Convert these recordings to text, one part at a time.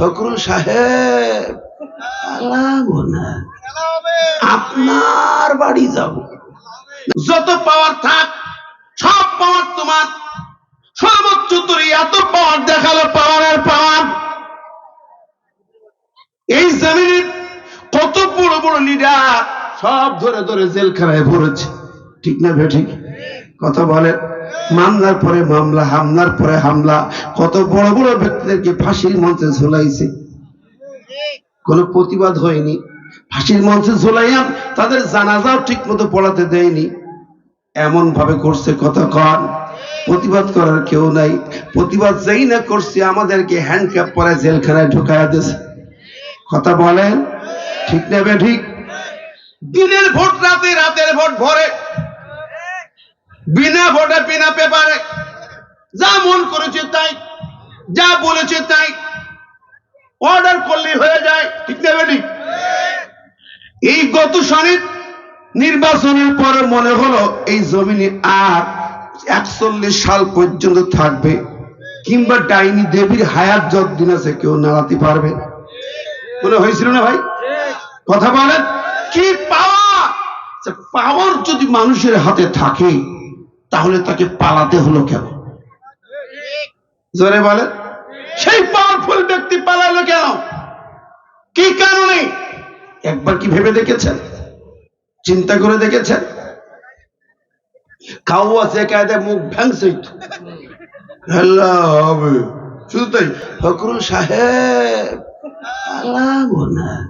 ফকরুল সাহেব আপনার বাড়ি যাব। যত পাওয়ার থাক, সব পাওয়ার তোমার। সর্বোচ্চ তোর এত পাওয়ার দেখাল পাওয়ারের পাওয়ার এই জমিনের কত বড় বড় লিডার সব ধরে ধরে জেলখানায় ভরেছে। ঠিক না বে ঠিক? কথা বলে। মামলার পরে মামলা, হামলার পরে হামলা। কত বড় বড় ব্যক্তিদেরকে ফাঁসির মঞ্চে ঝোলাইছে। কোনো প্রতিবাদ হয়নি। ফাঁসির মঞ্চে ঝোলাইয়া তাদের জানাজাও ঠিক মতো পড়াতে দেয়নি। এমন ভাবে করছে কতক্ষণ? প্রতিবাদ করার কেউ নাই। প্রতিবাদ যেই না করছে, আমাদেরকে হ্যান্ডক্যাপ পরে জেলখানায় ঢুকাইয়া দিয়েছে। কথা বলেন? ঠিক নেবে ঠিক? দিনের ভোট রাতে রাতের ভোট বিনা ভোটে, বিনা পেপারে। যা মন করেছে তাই, যা বলেছে তাই। অর্ডার করলে হয়ে যায়, ঠিক নেবে ঠিক এই গত শনির নির্বাচনের পরে মনে হলো এই জমিনে আর একচল্লিশ সাল পর্যন্ত থাকবে, কিংবা ডাইনি দেবীর হায়াত যতদিন আছে কেউ নাড়াতে পারবে মনে হয়েছিল না ভাই? কথা বলেন? কি পাওয়া পাওয়ার যদি মানুষের হাতে থাকে তাহলে তাকে পালাতে হলো কেন? জোরে বলেন। সেই পাওয়ারফুল ব্যক্তি পালালো কেন? কি কারণে? একবার কি ভেবে দেখেছেন? চিন্তা করে দেখেছেন? মুখ সাহেব না।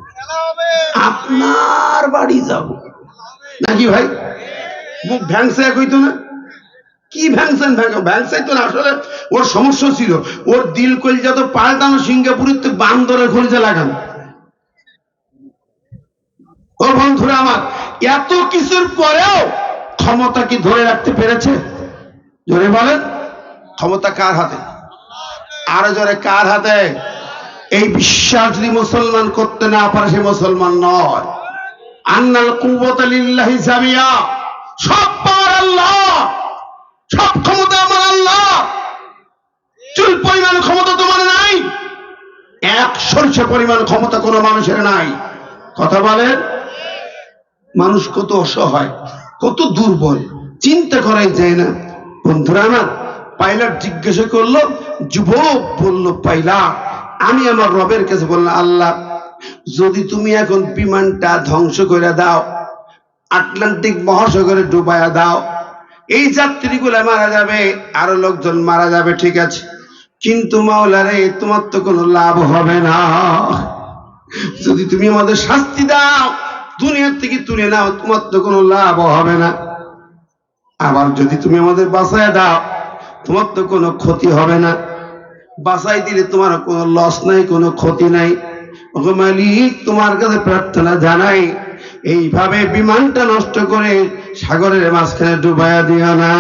আপনার বাড়ি যাব। নাকি ভাই? মুখ ভ্যাংসে কইতো না? কি ভ্যাংসেন ভ্যাং ভ্যাংসাই তো আসলে ওর সমস্যা ছিল। ওর দিল কলজা তো পাল্টানো সিঙ্গাপুরের তো বান্দরের কলজা লাগানো। ও বন্ধুরা আমার, এত কিছুর পরেও ক্ষমতা কি ধরে রাখতে পেরেছে? জোরে বলেন, ক্ষমতা কার হাতে? আরও জোরে, কার হাতে? এই বিশ্বাস যদি মুসলমান করতে না পারে, সে মুসলমান নয়। আন্নাল কুবত লিল্লাহি জামিয়া সব পাওয়ার আল্লাহ। সব ক্ষমতা আমার আল্লাহ। চুল পরিমাণ ক্ষমতা তোমার নাই। এক সরষে পরিমাণ ক্ষমতা কোনো মানুষের নাই। কথা বলেন? মানুষ কত অসহায়, কত দুর্বল। চিন্তা করাই যায় না। বন্ধুরা আমার, পাইলট জিজ্ঞাসা করল, যুবক বলল, পাইলট, আমি আমার রবের কাছে বললাম, আল্লাহ, যদি তুমি এখন বিমানটা ধ্বংস করে দাও, আটলান্টিক মহাসাগরে ডুবাইয়া দাও এই যাত্রীগুলো মারা যাবে, আরও লোকজন মারা যাবে, ঠিক আছে। কিন্তু মাওলারে, তোমার তো কোনো লাভ হবে না। যদি তুমি আমাদের শাস্তি দাও, দুনিয়ার থেকে তুলে নাও, তোমার তো কোনো লাভ হবে না। আবার যদি তুমি আমাদের বাসায় দাও, তোমার তো কোনো ক্ষতি হবে না। বাসায় দিলে তোমার কোনো লস নাই, কোনো ক্ষতি নাই। মালিক, তোমার কাছে প্রার্থনা জানাই, এইভাবে বিমানটা নষ্ট করে সাগরের মাঝখানে ডুবাইয়া দিও না।